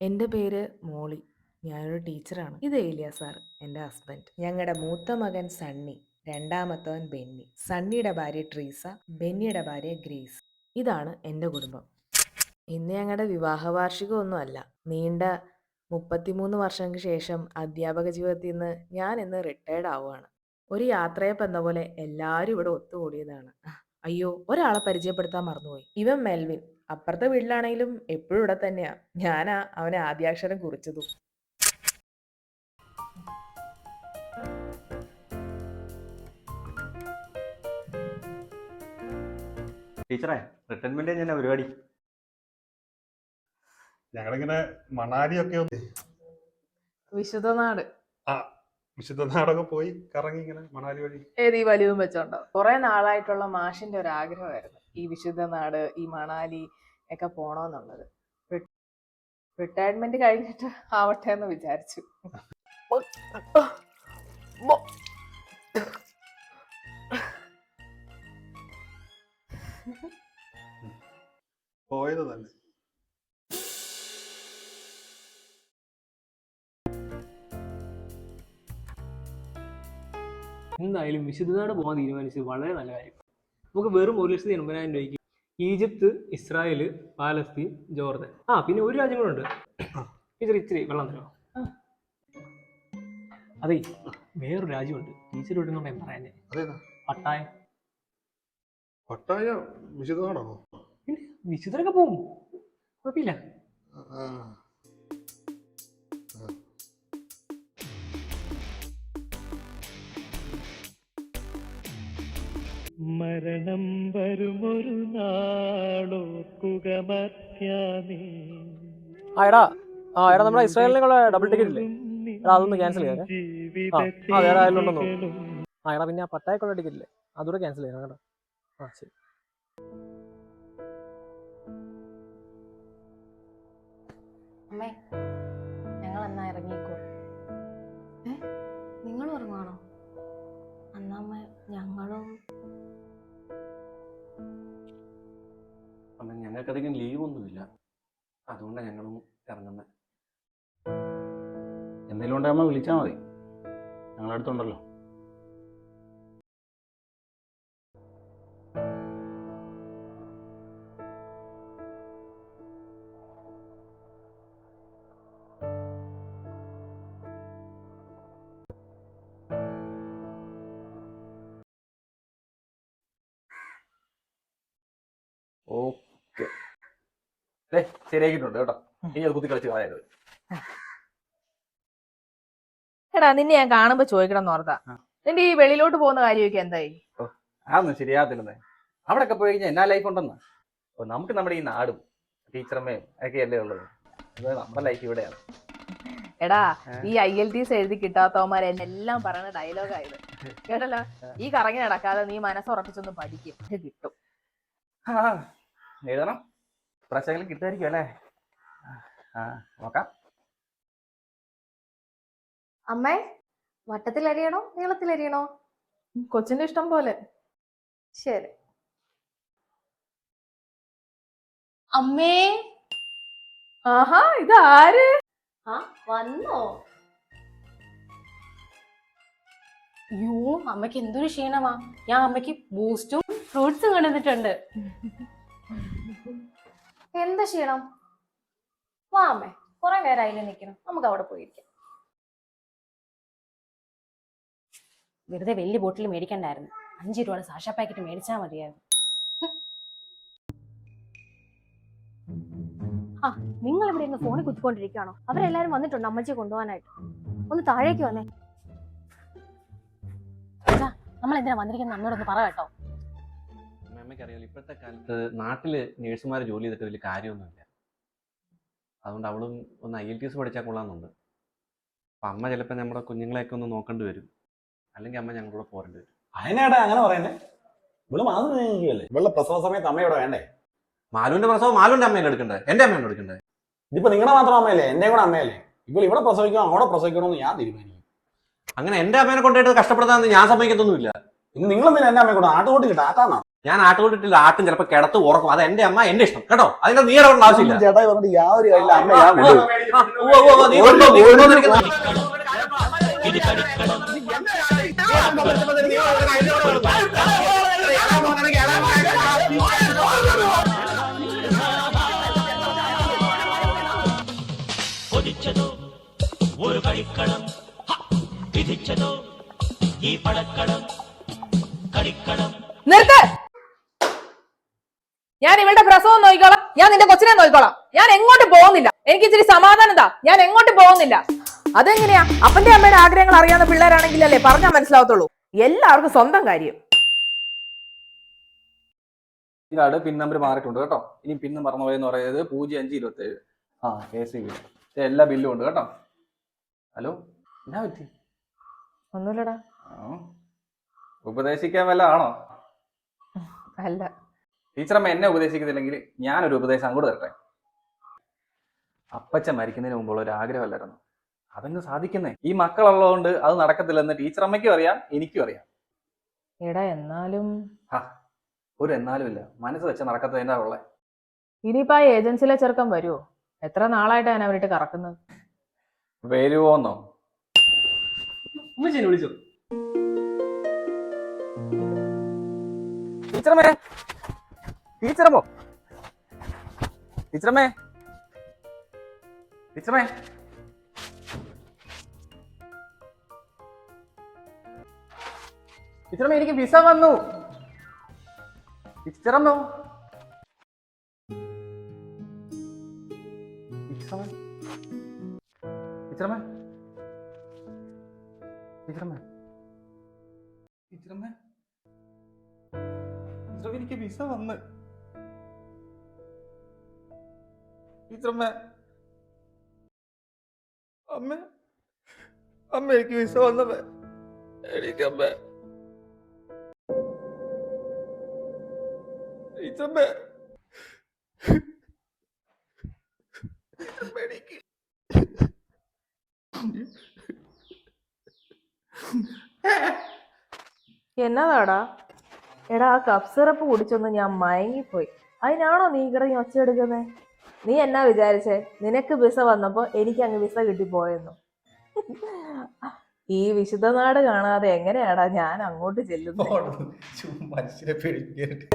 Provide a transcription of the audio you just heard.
എന്റെ പേര് മോളി. ഞാനൊരു ടീച്ചറാണ്. ഇത് ഏലിയ സാർ എന്റെ ഹസ്ബൻഡ്. ഞങ്ങളുടെ മൂത്ത മകൻ സണ്ണി രണ്ടാമത്തവൻ ബെന്നി. സണ്ണിയുടെ ഭാര്യ ട്രീസ ബെന്നിയുടെ ഭാര്യ ഗ്രേസ്. ഇതാണ് എന്റെ കുടുംബം. ഇന്ന് ഞങ്ങളുടെ വിവാഹ വാർഷികമൊന്നുമല്ല നീണ്ട മുപ്പത്തിമൂന്ന് വർഷങ്ങൾക്ക് ശേഷം അധ്യാപക ജീവിതത്തിൽ നിന്ന് ഞാൻ ഇന്ന് റിട്ടയർഡ് ആവുകയാണ്. ഒരു യാത്രയപ്പ് എന്ന പോലെ എല്ലാവരും ഇവിടെ ഒത്തുകൂടിയതാണ്. അയ്യോ ഒരാളെ പരിചയപ്പെടുത്താൻ മറന്നുപോയി. ഇവൻ മെൽവിൻ. അപ്പുറത്തെ വീട്ടിലാണെങ്കിലും എപ്പോഴും ഇവിടെ തന്നെയാ. ഞാനാ അവനെ ആദ്യാക്ഷരം കുറിച്ചതും. ടീച്ചറെ റിട്ടയർമെന്റ് ഞാൻ പരിപാടി? ഞങ്ങളിങ്ങനെ മണാലി ഒക്കെ വിശുദ്ധനാട് ആ വിശുദ്ധനാടൊക്കെ പോയി കറങ്ങി ഇങ്ങനെ മണാലി വഴി. ഏത് ഈ വലുതും വെച്ചോണ്ടോ? കുറെ നാളായിട്ടുള്ള മാഷിന്റെ ഒരു ആഗ്രഹമായിരുന്നു ഈ വിശുദ്ധ നാട് ഈ മണാലി ഒക്കെ പോണോന്നുള്ളത്. റിട്ടയർമെന്റ് കഴിഞ്ഞിട്ട് ആവട്ടെ എന്ന് വിചാരിച്ചു. പോയത് തന്നെ. എന്തായാലും വിശുദ്ധനാട് പോകാൻ തീരുമാനിച്ചത് വളരെ നല്ല കാര്യം. നമുക്ക് വെറും ഒരു ലക്ഷത്തി എൺപതിനായിരം രൂപയ്ക്ക് ഈജിപ്ത് ഇസ്രായേൽ പാലസ്തീൻ ജോർദൻ. ആ പിന്നെ ഒരു രാജ്യം കൂടെ ഉണ്ട് ടീച്ചർ ഇച്ചിരി വെള്ളം തരുമോ? അതെ വേറൊരു രാജ്യമുണ്ട്. ടീച്ചർ ഇവിടെ നിന്ന് പറയാനേ പട്ടായ പട്ടായം. പട്ടായ വിശുദ്ധ നാടാണോ പിന്നെ വിശുദ്ധരൊക്കെ പോകും കുഴപ്പമില്ല. മരണം വരുമൊരു നാളോർക്കുക മർത്യാനേ ആ എടാ ആ എടാ നമ്മുടെ ഇസ്രായേലിനുള്ള ഡബിൾ ടിക്കറ്റ് ഇല്ലേ? എടാ അതൊന്ന് ക്യാൻസൽ ചെയ്തേ ആ, ആ, വേറെ ആയാലുണ്ടെന്നോ ആ എടാ പിന്നെ ആ പട്ടായക്കുള്ള ടിക്കറ്റ് ഇല്ലേ? അതുകൂടെ ക്യാൻസൽ ചെയ്യണം കേട്ടോ. ആ ശരി. അമ്മേ ഞങ്ങൾക്കധികം ലീവൊന്നുമില്ല അതുകൊണ്ടാണ് ഞങ്ങളും ഇറങ്ങുന്നത് എന്തെങ്കിലും ഉണ്ടാകുമ്പോൾ വിളിച്ചാൽ മതി. ഞങ്ങളുടെ അടുത്തുണ്ടല്ലോ. ഓക്കെ ശരിയാക്കിയിട്ടുണ്ട് കേട്ടോ. ഇനി അത് കുത്തി കളിച്ച് കളയരുത്. എടാ നിന്നെ ഞാൻ കാണുമ്പോ ചോദിക്കണം എന്ന് ഓർത്താ നിന്റെ ഈ വെളിയിലോട്ട് പോകുന്ന കാര്യമൊക്കെ എന്തായി? അതൊന്നും ശരിയാകത്തില്ലെന്നേ. അവിടെയൊക്കെ പോയി കഴിഞ്ഞാൽ എന്നാ ലൈഫ് ഉണ്ടെന്ന്? നമുക്ക് നമ്മുടെ ഈ നാടും ടീച്ചറമ്മയും ഒക്കെ അല്ലേ ഉള്ളത്? അത് നമ്മുടെ ലൈഫ് ഇവിടെയാണ്. എടാ ഈ ഐ എൽ ടി സി എഴുതി കിട്ടാത്തവന്മാർ എന്നെല്ലാം പറയുന്ന ഡയലോഗായത് കേട്ടല്ലോ? ഈ കറങ്ങി നടക്കാതെ നീ മനസ്സുറപ്പിച്ചൊന്ന് പഠിക്കും. കിട്ടും. എഴുതണം. പ്രാവശ്യങ്ങളിൽ കിട്ടുമായിരിക്കും അല്ലേ? ആ നോക്കാം. അമ്മേ നീളത്തിൽ അരിയണോ? കൊച്ചിന്റെ ഇഷ്ടം പോലെ. ശരി. അമ്മേ. ആഹാ ഇതാര്? ആ വന്നോ. യൂ അമ്മയ്ക്ക് എന്തൊരു ക്ഷീണമാ. ഞാൻ അമ്മയ്ക്ക് ബൂസ്റ്റും ഫ്രൂട്ട്സും കൊണ്ടുവന്നിട്ടുണ്ട് എന്താ ക്ഷീണം വാ അമ്മേ കുറെ നേരമായില്ലേ നിൽക്കണം. നമുക്ക് അവിടെ പോയിരിക്കാം വെറുതെ വലിയ ബോട്ടിൽ മേടിക്കണ്ടായിരുന്നു. അഞ്ച് രൂപയുടെ സാഷ പാക്കറ്റ് മേടിച്ചാൽ മതിയായിരുന്നു. ആ നിങ്ങൾ ഇവിടെ ഇന്ന് ഫോണിൽ കുത്തിക്കൊണ്ടിരിക്കുകയാണോ? അവരെല്ലാരും വന്നിട്ടുണ്ട് അമ്മച്ചിയെ കൊണ്ടുപോകാനായിട്ട്. ഒന്ന് താഴേക്ക് വന്നേ. നമ്മൾ എന്തിനാ വന്നിരിക്കുന്നത് അമ്മയോടൊന്ന് പറ കേട്ടോ. അറിയാലോ ഇപ്പോഴത്തെ കാലത്ത് നാട്ടിൽ നേഴ്സുമാർ ജോലി ചെയ്തിട്ട് വലിയ കാര്യമൊന്നുമില്ല. അതുകൊണ്ട് അവളും ഒന്ന് ഐ എൽ ടി എസ് പഠിച്ചാൽ കൊള്ളാമെന്നുണ്ട്. അപ്പം അമ്മ ചിലപ്പോൾ നമ്മുടെ കുഞ്ഞുങ്ങളെയൊക്കെ ഒന്ന് നോക്കേണ്ടി വരും. അല്ലെങ്കിൽ അമ്മ ഞങ്ങളുടെ പോരേണ്ടി വരും. അതിനാടാ അങ്ങനെ പറയുന്നേ? ഇവൾ മാസം നീങ്ങിയല്ലേ ഇവളുടെ പ്രസവ സമയത്ത് അമ്മയോടെ വേണ്ടേ? മാലുവിന്റെ പ്രസവം മാലുവിന്റെ അമ്മയല്ലേ എടുക്കണ്ടേ? എന്റെ അമ്മയാണ് എടുക്കണ്ടേ? ഇതിപ്പോ നിങ്ങളുടെ മാത്രം അമ്മയല്ലേ? എന്റെ കൂടെ അമ്മയല്ലേ? ഇപ്പോൾ ഇവിടെ പ്രസവിക്കണോ അവിടെ പ്രസവിക്കണമെന്ന് ഞാൻ തീരുമാനിക്കും. അങ്ങനെ എന്റെ അമ്മേനെ കൊണ്ടുപോയിട്ട് കഷ്ടപ്പെടുത്താന്ന് ഞാൻ സമ്മതിക്കത്തൊന്നുമില്ല. ഇനി നിങ്ങളെന്തിനാ എന്റെ അമ്മയെ കൂടെ ആട്ടുകൂട്ടി ടാറ്റാന്നാ ഞാൻ ആട്ടുകൊണ്ടിട്ടില്ല ആട്ടും ചിലപ്പോൾ കിടത്ത് ഉറക്കും. അത് എന്റെ അമ്മ എന്റെ ഇഷ്ടം. കേട്ടോ? അതിന്റെ നീ ഇടപെടേണ്ട ആവശ്യമില്ല. ചേട്ടായി പറഞ്ഞിട്ട് യാതൊരു കാര്യമില്ല. അമ്മ ഞാൻ കൊതിച്ചതോ ഒരു കളിക്കളം! വിധിച്ചതോ? ഈ പടക്കളം കളിക്കളം. നിർത്ത്! ഞാൻ ഇവളുടെ പ്രസവം നോക്കിക്കോളാം. ഞാൻ നിന്റെ കൊച്ചിനെ നോക്കിക്കോളാം. ഞാൻ എങ്ങോട്ട് പോകുന്നില്ല. എനിക്ക് ഇച്ചിരി സമാധാനം താ ഞാൻ എങ്ങോട്ട് പോകുന്നില്ല. അതെങ്ങനെയാ? അപ്പന്റെ അമ്മയുടെ ആഗ്രഹങ്ങൾ അറിയാവുന്ന പിള്ളേരാണെങ്കിലല്ലേ പറഞ്ഞാൽ മനസ്സിലാവത്തുള്ളൂ. എല്ലാവർക്കും സ്വന്തം കാര്യം. ഇതാണ് പിൻ നമ്പർ മാറിയിട്ടുണ്ട് കേട്ടോ. ഇനി പിൻ മറന്നുപോയെന്ന് പറയുന്നത് പൂജ്യം അഞ്ച് ഇരുപത്തി ഏഴ് ആ കെ സി ബി. എല്ലാ ബില്ലും ഉണ്ട് കേട്ടോ. ഹലോ? എന്നാ പറ്റി? ഒന്നുമില്ലടാ. ഉപദേശിക്കാൻ വല്ല ആണോ? അല്ല. ടീച്ചറമ്മ എന്നെ ഉപദേശിക്കുന്നില്ലെങ്കിൽ ഞാനൊരു ഉപദേശം അങ്ങോട്ട് തരട്ടെ? അപ്പച്ച മരിക്കുന്നതിന് മുമ്പുള്ള ഒരു ആഗ്രഹമല്ലായിരുന്നു. അതങ്ങ് സാധിക്കുന്നേ. ഈ മക്കളുള്ളതുകൊണ്ട് അത് നടക്കത്തില്ലെന്ന് ടീച്ചറമ്മയ്ക്കും അറിയാം എനിക്കും അറിയാം. എടാ എന്നാലും ഹാ ഒരു എന്നാലും ഇല്ല. മനസ്സ് വെച്ച നടക്കത്തതിന്റെ ഉള്ളേ. ഇനിയിപ്പോ ആ ഏജൻസിയിലെ ചെറുക്കം വരുമോ എത്ര നാളായിട്ട് ഞാൻ അവരിട്ട് കറക്കുന്നത്? വരുവോന്നോ? ഉമ്മച്ചിനെ വിളിച്ചു? ടീച്ചറമ്മേ ടീച്ചറമ്മോ? ടീച്ചറമ്മേ? ടീച്ചറമ്മേ? ടീച്ചറമ്മേ എനിക്ക് വിസ വന്നു. ടീച്ചറമ്മോ? ഇത്രമേ ഇത്രമേ ഇത്രമേ എനിക്ക് വിസ വന്ന്. ടീച്ചറമ്മ അമ്മ അമ്മ എനിക്ക് വിസ വന്നമ്മ എനിക്കമ്മ ടീച്ചറമ്മ എനിക്ക് എന്നതാടാ? എടാ ആ കപ്പ് സിറപ്പ് കുടിച്ചൊന്ന് ഞാൻ മയങ്ങിപ്പോയി. അതിനാണോ നീ കിടങ്ങി ഒച്ചയെടുക്കുന്നേ നീ എന്നാ വിചാരിച്ചേ? നിനക്ക് വിസ വന്നപ്പോ എനിക്ക് അങ്ങ് വിസ കിട്ടിപ്പോയെന്നു. ഈ വിശുദ്ധ നാട് കാണാതെ എങ്ങനെയാടാ ഞാൻ അങ്ങോട്ട് ചെല്ലുന്നത് മനുഷ്യരെ പേടിക്കാനായിട്ട്